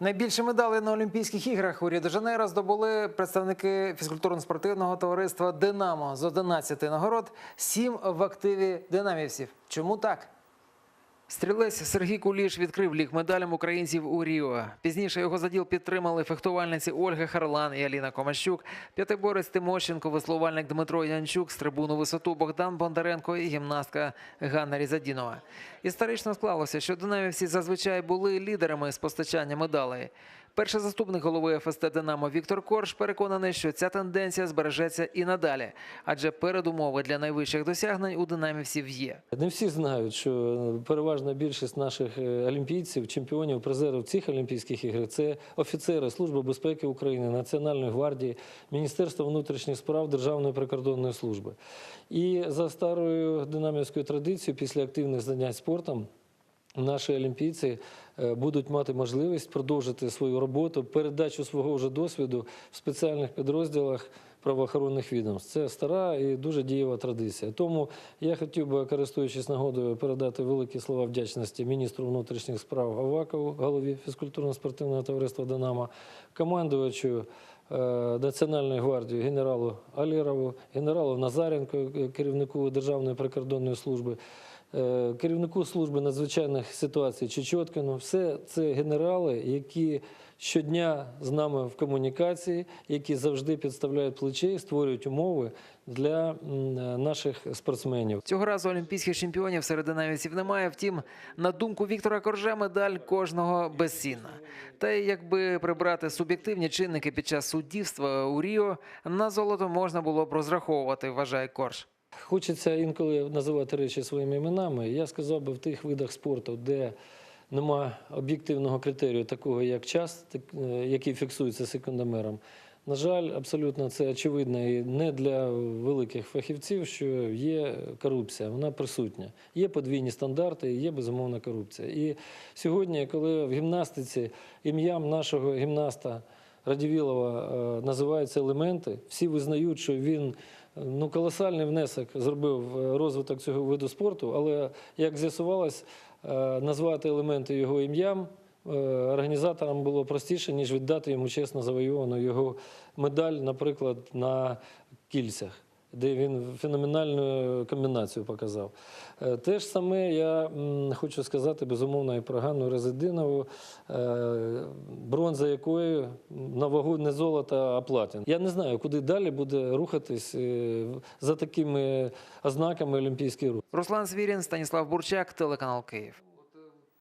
Найбільше медалей на Олімпійських іграх у Ріо-де-Жанейро здобули представники фізкультурно-спортивного товариства Динамо з 11 нагород, 7 в активі динамівців. Чому так? Стрілець Сергій Куліш відкрив лік медалям українців у Ріо. Пізніше його заділ підтримали фехтувальниці Ольга Харлан і Аліна Комащук, п'ятиборець Тимощенко, веслувальник Дмитро Янчук, стрибун висоту Богдан Бондаренко і гімнастка Ганна Різадінова. Історично склалося, що динамівці зазвичай були лідерами з постачання медалей. Перший заступник голови ФСТ Динамо Віктор Корж переконаний, що ця тенденція збережеться і надалі, адже передумови для найвищих досягнень у динамівців є. Не всі знають, що переважна більшість наших е, олімпійців, чемпіонів, призерів цих Олімпійських ігор це офіцери Служби безпеки України, Національної гвардії, Міністерства внутрішніх справ Державної прикордонної служби. І за старою динамівською традицією, після активних занять спортом. Наші олімпійці е, будуть мати можливість продовжити свою роботу, передачу свого вже досвіду в спеціальних підрозділах правоохоронних відомств. Це стара і дуже дієва традиція. Тому я хотів би, користуючись нагодою, передати великі слова вдячності міністру внутрішніх справ Авакову, голові фізкультурно-спортивного товариства Динамо, командувачу е, Національної гвардії генералу Алірову, генералу Назаренко, е, керівнику Державної прикордонної служби. Е, керівнику служби надзвичайних ситуацій Чечоткіну. Все це генерали, які щодня з нами в комунікації, які завжди підставляють плече і створюють умови для наших спортсменів. Цього разу олімпійських чемпіонів серед динамівців немає. Втім, на думку Віктора Коржа, медаль кожного безцінна. Та й якби прибрати суб'єктивні чинники під час суддівства у Ріо, на золото можна було б розраховувати, вважає Корж. Хочеться інколи називати речі своїми іменами. Я сказав би в тих видах спорту, де нема об'єктивного критерію, такого як час, е, який фіксується секундомером. На жаль, абсолютно це очевидно і не для великих фахівців, що є корупція, вона присутня. Є подвійні стандарти, є безумовна корупція. І сьогодні, коли в гімнастиці ім'ям нашого гімнаста Радівілова е, називаються елементи, всі визнають, що він ну, колосальний внесок зробив розвиток цього виду спорту, але як з'ясувалось, е, назвати елементи його ім'ям е, організаторам було простіше, ніж віддати йому чесно завойовану його медаль, наприклад, на кільцях. Де він феноменальну комбінацію показав. Е, Те ж саме я хочу сказати, безумовно, і про Ганну Резидинову, е, бронза якої на вагу не золота, а платин. Я не знаю, куди далі буде рухатись е, за такими ознаками Олімпійський рух. Руслан Свірін, Станіслав Бурчак, телеканал Київ.